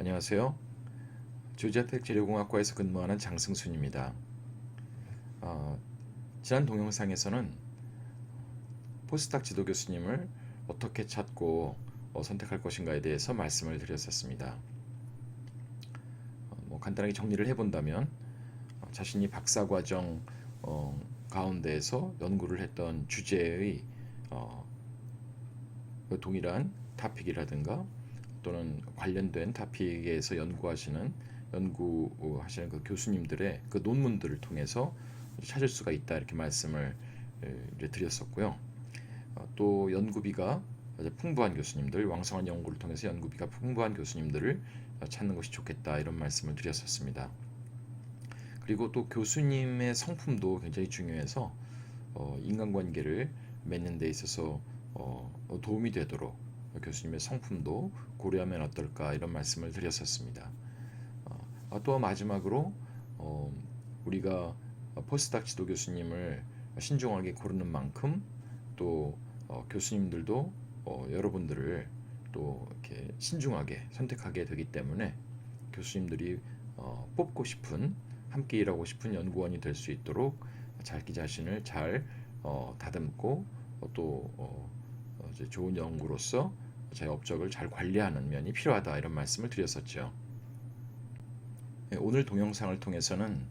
안녕하세요. 조지아텍 재료공학과에서 근무하는 장승순입니다. 어, 지난 동영상에서는 포스닥 지도 교수님을 어떻게 찾고 어, 선택할 것인가에 대해서 말씀을 드렸었습니다. 어, 뭐 간단하게 정리를 해본다면 어, 자신이 박사 과정 어, 가운데에서 연구를 했던 주제의 어, 그 동일한 타픽이라든가 또는 관련된 타픽에서 연구하시는 연구하시는 그 교수님들의 그 논문들을 통해서 찾을 수가 있다 이렇게 말씀을 에, 드렸었고요. 어, 또 연구비가 풍부한 교수님들, 왕성한 연구를 통해서 연구비가 풍부한 교수님들을 찾는 것이 좋겠다 이런 말씀을 드렸었습니다. 그리고 또 교수님의 성품도 굉장히 중요해서 어, 인간관계를 맺는 데 있어서 어, 도움이 되도록 교수님의 성품도 고려하면 어떨까 이런 말씀을 드렸었습니다. 어, 또 마지막으로 어, 우리가 포스닥 지도 교수님을 신중하게 고르는 만큼 또 어, 교수님들도 어, 여러분들을 또 이렇게 신중하게 선택하게 되기 때문에 교수님들이 어, 뽑고 싶은 함께 일하고 싶은 연구원이 될 수 있도록 자기 자신을 잘 어, 다듬고 어, 또 이제 좋은 연구로서 제 업적을 잘 관리하는 면이 필요하다 이런 말씀을 드렸었죠. 네, 오늘 동영상을 통해서는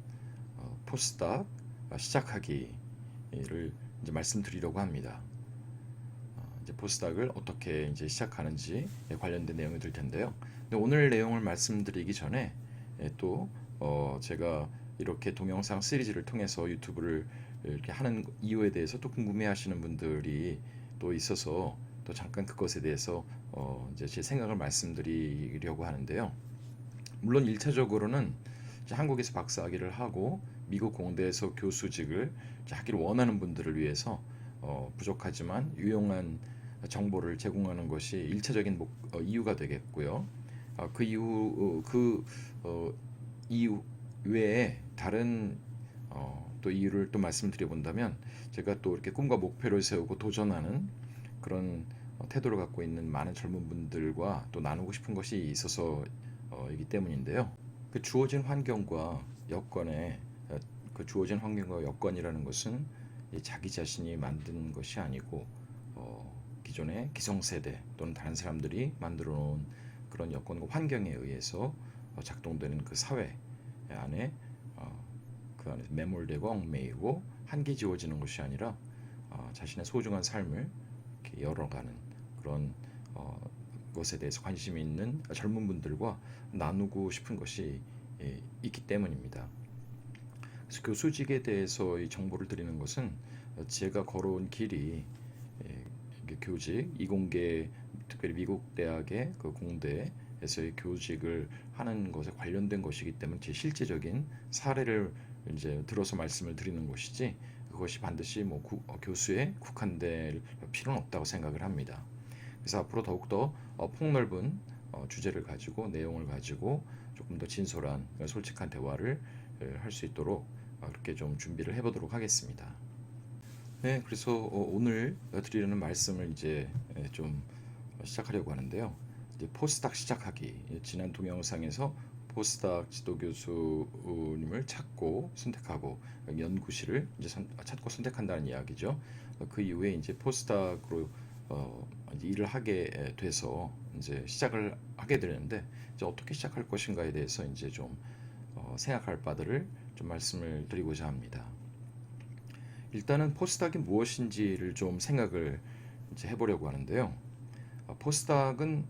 어, 포스닥 시작하기를 이제 말씀드리려고 합니다. 어, 이제 포스닥을 어떻게 이제 시작하는지 관련된 내용이 될 텐데요. 오늘 내용을 말씀드리기 전에 예, 또 어, 제가 이렇게 동영상 시리즈를 통해서 유튜브를 이렇게 하는 이유에 대해서 또 궁금해하시는 분들이 또 있어서 또 잠깐 그것에 대해서 어, 이제 제 생각을 말씀드리려고 하는데요. 물론 일차적으로는 한국에서 박사학위를 하고 미국 공대에서 교수직을 하기를 원하는 분들을 위해서 어, 부족하지만 유용한 정보를 제공하는 것이 일차적인 목, 어, 이유가 되겠고요. 어, 그 이후 어, 그 어, 이유 외에 다른 어, 또 이유를 또 말씀드려 본다면 제가 또 이렇게 꿈과 목표를 세우고 도전하는 그런 어, 태도를 갖고 있는 많은 젊은 분들과 또 나누고 싶은 것이 있어서 어, 이기 때문인데요. 그 주어진 환경과 여건에 어, 그 주어진 환경과 여건이라는 것은 이 자기 자신이 만든 것이 아니고 어, 기존의 기성세대 또는 다른 사람들이 만들어 놓은 그런 여건과 환경에 의해서 어, 작동되는 그 사회 안에 어, 그 안에서 매몰되고 얽매이고 한계지워지는 것이 아니라 어, 자신의 소중한 삶을 이렇게 열어가는 그런 어, 것에 대해서 관심이 있는 젊은 분들과 나누고 싶은 것이 예, 있기 때문입니다. 그래서 교수직에 대해서 이 정보를 드리는 것은 제가 걸어온 길이 예, 교직 이공계 특별히 미국 대학의 그 공대에서의 교직을 하는 것에 관련된 것이기 때문에 제 실제적인 사례를 이제 들어서 말씀을 드리는 것이지 그것이 반드시 뭐 구- 어, 교수에 국한될 필요는 없다고 생각을 합니다. 그래서 앞으로 더욱더 어, 폭넓은 어, 주제를 가지고 내용을 가지고 조금 더 진솔한 어, 솔직한 대화를 할 수 있도록 어, 그렇게 좀 준비를 해보도록 하겠습니다. 네, 그래서 어, 오늘 드리려는 말씀을 이제 예, 좀 시작하려고 하는데요. 포스닥 시작하기 예, 지난 동영상에서 포스닥 지도 교수님을 찾고 선택하고 연구실을 이제 선- 찾고 선택한다는 이야기죠. 어, 그 이후에 이제 포스닥으로 어, 이제 일을 하게 돼서 이제 시작을 하게 되는데 이제 어떻게 시작할 것인가에 대해서 이제 좀 어, 생각할 바들을 좀 말씀을 드리고자 합니다. 일단은 포스닥이 무엇인지를 좀 생각을 이제 해보려고 하는데요. 어, 포스닥은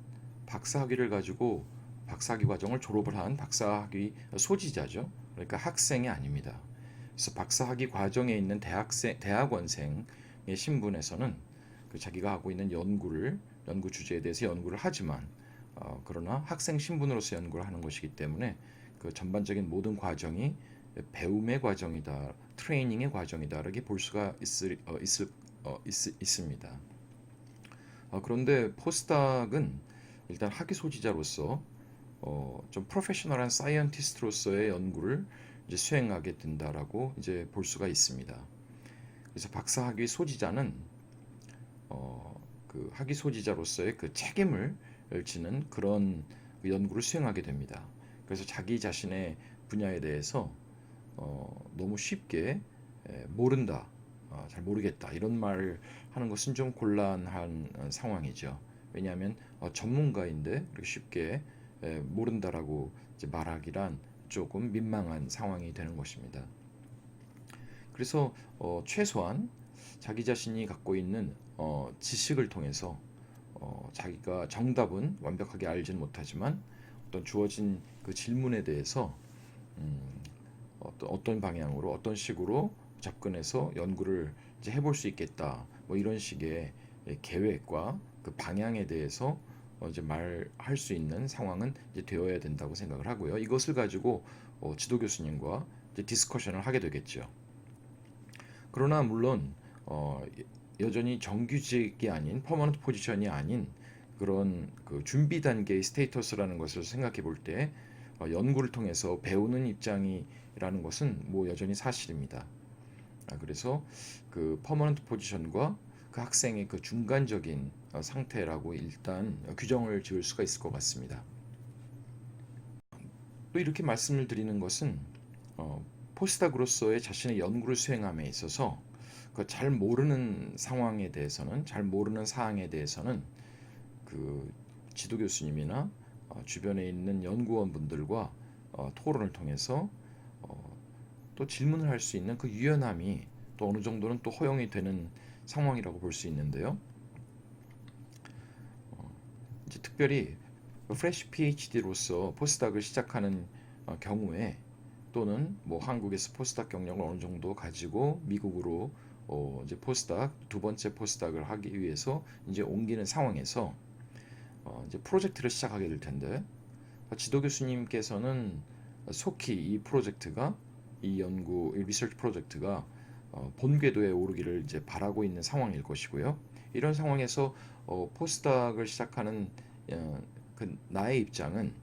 박사학위를 가지고 박사학위 과정을 졸업을 한 박사학위 소지자죠. 그러니까 학생이 아닙니다. 그래서 박사학위 과정에 있는 대학생, 대학원생의 신분에서는 그 자기가 하고 있는 연구를 연구 주제에 대해서 연구를 하지만 어, 그러나 학생 신분으로서 연구를 하는 것이기 때문에 그 전반적인 모든 과정이 배움의 과정이다, 트레이닝의 과정이다 이렇게 볼 수가 있을 어, 있을 어, 있, 있습니다. 어, 그런데 포스닥은 일단 학위 소지자로서 어, 좀 프로페셔널한 사이언티스트로서의 연구를 이제 수행하게 된다라고 이제 볼 수가 있습니다. 그래서 박사 학위 소지자는 어, 그 학위 소지자로서의 그 책임을 지는 그런 그 연구를 수행하게 됩니다. 그래서 자기 자신의 분야에 대해서 어, 너무 쉽게 에, 모른다, 어, 잘 모르겠다 이런 말을 하는 것은 좀 곤란한 어, 상황이죠. 왜냐하면 어, 전문가인데 그렇게 쉽게 에, 모른다라고 이제 말하기란 조금 민망한 상황이 되는 것입니다. 그래서 어, 최소한 자기 자신이 갖고 있는 어, 지식을 통해서 어, 자기가 정답은 완벽하게 알지는 못하지만 어떤 주어진 그 질문에 대해서 음, 어떤, 어떤 방향으로 어떤 식으로 접근해서 연구를 이제 해볼 수 있겠다 뭐 이런 식의 예, 계획과 그 방향에 대해서 어, 이제 말할 수 있는 상황은 이제 되어야 된다고 생각을 하고요. 이것을 가지고 어, 지도 교수님과 디스커션을 하게 되겠죠. 그러나 물론 어, 여전히 정규직이 아닌 퍼머넌트 포지션이 아닌 그런 그 준비 단계의 스테이터스라는 것을 생각해 볼때 어, 연구를 통해서 배우는 입장이라는 것은 뭐 여전히 사실입니다. 아, 그래서 그 퍼머넌트 포지션과 그 학생의 그 중간적인 어, 상태라고 일단 규정을 지을 수가 있을 것 같습니다. 또 이렇게 말씀을 드리는 것은 어, 포스닥으로서의 자신의 연구를 수행함에 있어서 그잘 모르는 상황에 대해서는 잘 모르는 사항에 대해서는 그 지도 교수님이나 어, 주변에 있는 연구원 분들과 어, 토론을 통해서 어, 또 질문을 할 수 있는 그 유연함이 또 어느 정도는 또 허용이 되는 상황이라고 볼 수 있는데요. 어, 특별히 프레시 PhD로서 포스닥을 시작하는 어, 경우에 또는 뭐 한국에서 포스닥 경력을 어느 정도 가지고 미국으로 어, 이제 포스닥 두 번째 포스닥을 하기 위해서 이제 옮기는 상황에서 어, 이제 프로젝트를 시작하게 될 텐데 지도 교수님께서는 속히 이 프로젝트가 이 연구 이 리서치 프로젝트가 어, 본 궤도에 오르기를 이제 바라고 있는 상황일 것이고요. 이런 상황에서 어, 포스닥을 시작하는 어, 그 나의 입장은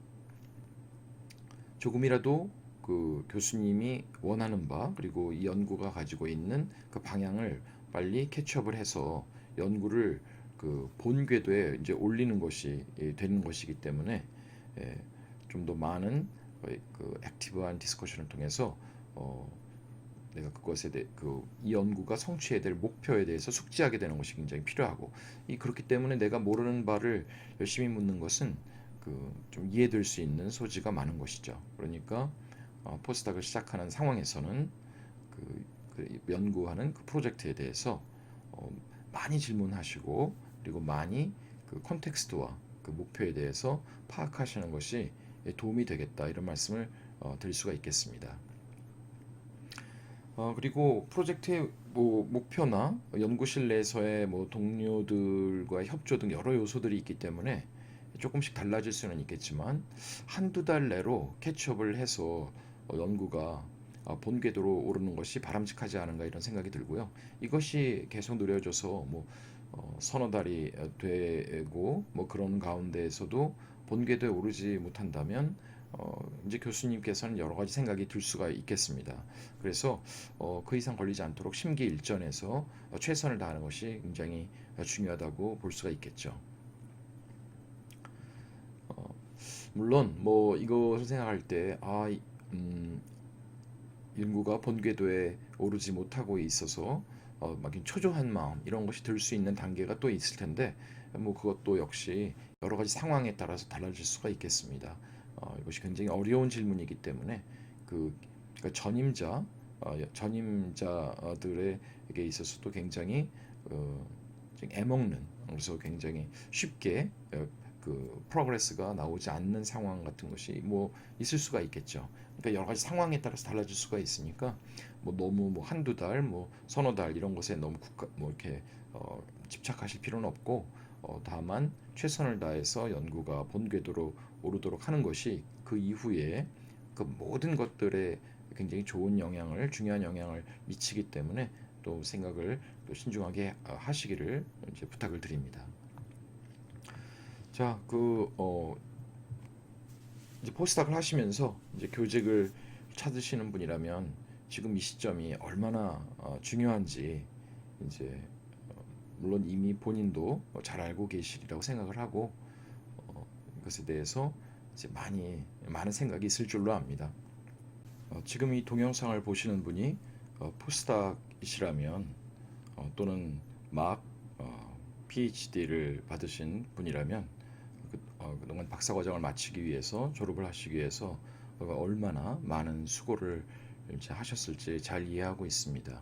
조금이라도 그 교수님이 원하는 바 그리고 이 연구가 가지고 있는 그 방향을 빨리 캐치업을 해서 연구를 그 본 궤도에 이제 올리는 것이 예, 되는 것이기 때문에 예, 좀더 많은 그 액티브한 디스커션을 통해서 어, 내가 그것에 대해 그 이 연구가 성취해야 될 목표에 대해서 숙지하게 되는 것이 굉장히 필요하고 이 그렇기 때문에 내가 모르는 바를 열심히 묻는 것은 그 좀 이해될 수 있는 소지가 많은 것이죠. 그러니까 어, 포스닥을 시작하는 상황에서는 그, 그 연구하는 그 프로젝트에 대해서 어, 많이 질문하시고 그리고 많이 그 컨텍스트와 그 목표에 대해서 파악하시는 것이 도움이 되겠다 이런 말씀을 어, 드릴 수가 있겠습니다. 어, 그리고 프로젝트의 뭐 목표나 연구실 내에서의 뭐 동료들과 협조 등 여러 요소들이 있기 때문에 조금씩 달라질 수는 있겠지만 한두 달 내로 캐치업을 해서 어, 연구가 어, 본 궤도로 오르는 것이 바람직하지 않은가 이런 생각이 들고요. 이것이 계속 느려져서 뭐 어, 서너 달이 되고 뭐 그런 가운데에서도 본 궤도에 오르지 못한다면 어, 이제 교수님께서는 여러 가지 생각이 들 수가 있겠습니다. 그래서 어, 그 이상 걸리지 않도록 심기일전에서 어, 최선을 다하는 것이 굉장히 중요하다고 볼 수가 있겠죠. 어, 물론 뭐 이것을 생각할 때 아, 음, 연구가 본궤도에 오르지 못하고 있어서 어, 막 초조한 마음 이런 것이 들 수 있는 단계가 또 있을 텐데 뭐 그것도 역시 여러 가지 상황에 따라서 달라질 수가 있겠습니다. 어, 이것이 굉장히 어려운 질문이기 때문에 그 그러니까 전임자 어, 전임자들에게 있어서도 굉장히 어, 애먹는 그래서 굉장히 쉽게 어, 그 프로그레스가 나오지 않는 상황 같은 것이 뭐 있을 수가 있겠죠. 그러니까 여러 가지 상황에 따라서 달라질 수가 있으니까 뭐 너무 뭐 한두 달, 뭐 서너 달 이런 것에 너무 국가 뭐 이렇게 어, 집착하실 필요는 없고 어, 다만 최선을 다해서 연구가 본 궤도로 오르도록 하는 것이 그 이후에 그 모든 것들에 굉장히 좋은 영향을 중요한 영향을 미치기 때문에 또 생각을 또 신중하게 어, 하시기를 이제 부탁을 드립니다. 자, 그 어, 이제 포스닥을 하시면서 이제 교직을 찾으시는 분이라면 지금 이 시점이 얼마나 어, 중요한지 이제 어, 물론 이미 본인도 잘 알고 계시리라고 생각을 하고 어, 이것에 대해서 이제 많이 많은 생각이 있을 줄로 압니다. 어, 지금 이 동영상을 보시는 분이 어, 포스닥이시라면 어, 또는 막 어, PhD를 받으신 분이라면 그, 어, 그동안 박사 과정을 마치기 위해서 졸업을 하시기 위해서 어, 얼마나 많은 수고를 하셨을지 잘 이해하고 있습니다.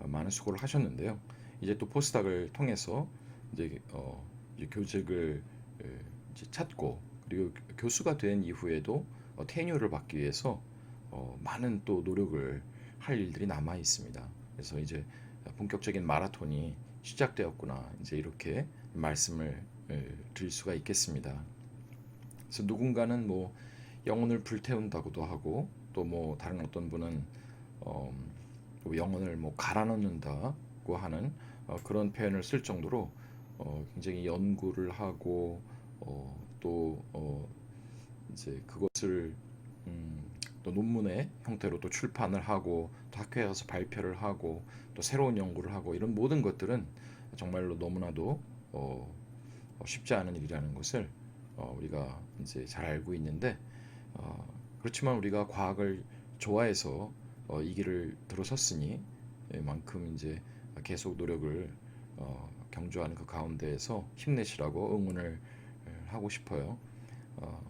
어, 많은 수고를 하셨는데요. 이제 또 포스닥을 통해서 이제, 어, 이제 교직을 에, 이제 찾고 그리고 교수가 된 이후에도 어, 테뉴를 받기 위해서 어, 많은 또 노력을 할 일들이 남아 있습니다. 그래서 이제 본격적인 마라톤이 시작되었구나 이제 이렇게 말씀을 에, 드릴 수가 있겠습니다. 그래서 누군가는 뭐 영혼을 불태운다고도 하고 또 뭐 다른 어떤 분은 어, 또 영혼을 뭐 갈아넣는다고 하는 어, 그런 표현을 쓸 정도로 어, 굉장히 연구를 하고 어, 또 어, 이제 그것을 음, 또 논문의 형태로 또 출판을 하고 또 학회에 가서 발표를 하고 또 새로운 연구를 하고 이런 모든 것들은 정말로 너무나도 어, 어, 쉽지 않은 일이라는 것을 어, 우리가 이제 잘 알고 있는데 어, 그렇지만 우리가 과학을 좋아해서 어, 이 길을 들어섰으니 만큼 이제 계속 노력을 어, 경주하는 그 가운데에서 힘내시라고 응원을 에, 하고 싶어요. 어,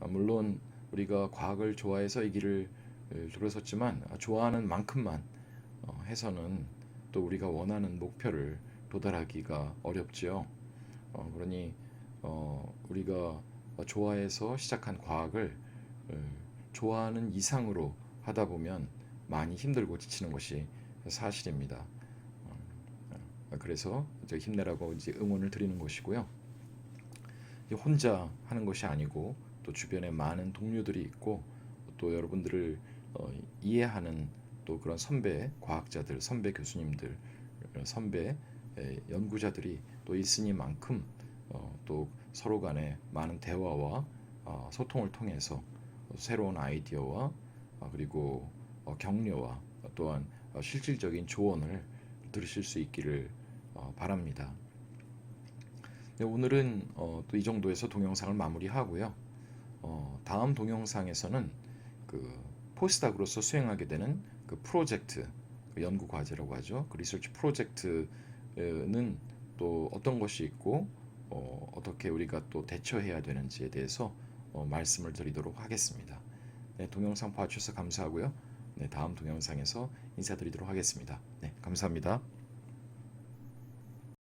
아, 물론 우리가 과학을 좋아해서 이 길을 에, 들어섰지만 아, 좋아하는 만큼만 어, 해서는 또 우리가 원하는 목표를 도달하기가 어렵지요. 어, 그러니 어, 우리가 좋아해서 시작한 과학을 에, 좋아하는 이상으로 하다 보면 많이 힘들고 지치는 것이 사실입니다. 어, 그래서 이제 힘내라고 이제 응원을 드리는 것이고요. 이 혼자 하는 것이 아니고 또 주변에 많은 동료들이 있고 또 여러분들을 어, 이해하는 또 그런 선배 과학자들, 선배 교수님들, 어, 선배 에, 연구자들이 또 있으니만큼 어, 또 서로 간에 많은 대화와 어, 소통을 통해서 새로운 아이디어와 어, 그리고 어, 격려와 또한 어, 실질적인 조언을 들으실 수 있기를 어, 바랍니다. 네, 오늘은 어, 또 이 정도에서 동영상을 마무리하고요. 어, 다음 동영상에서는 그 포스닥으로서 수행하게 되는 그 프로젝트 그 연구 과제라고 하죠. 그 리서치 프로젝트는 또 어떤 것이 있고 어, 어떻게 우리가 또 대처해야 되는지에 대해서 어, 말씀을 드리도록 하겠습니다. 네, 동영상 봐주셔서 감사하고요. 네, 다음 동영상에서 인사드리도록 하겠습니다. 네, 감사합니다.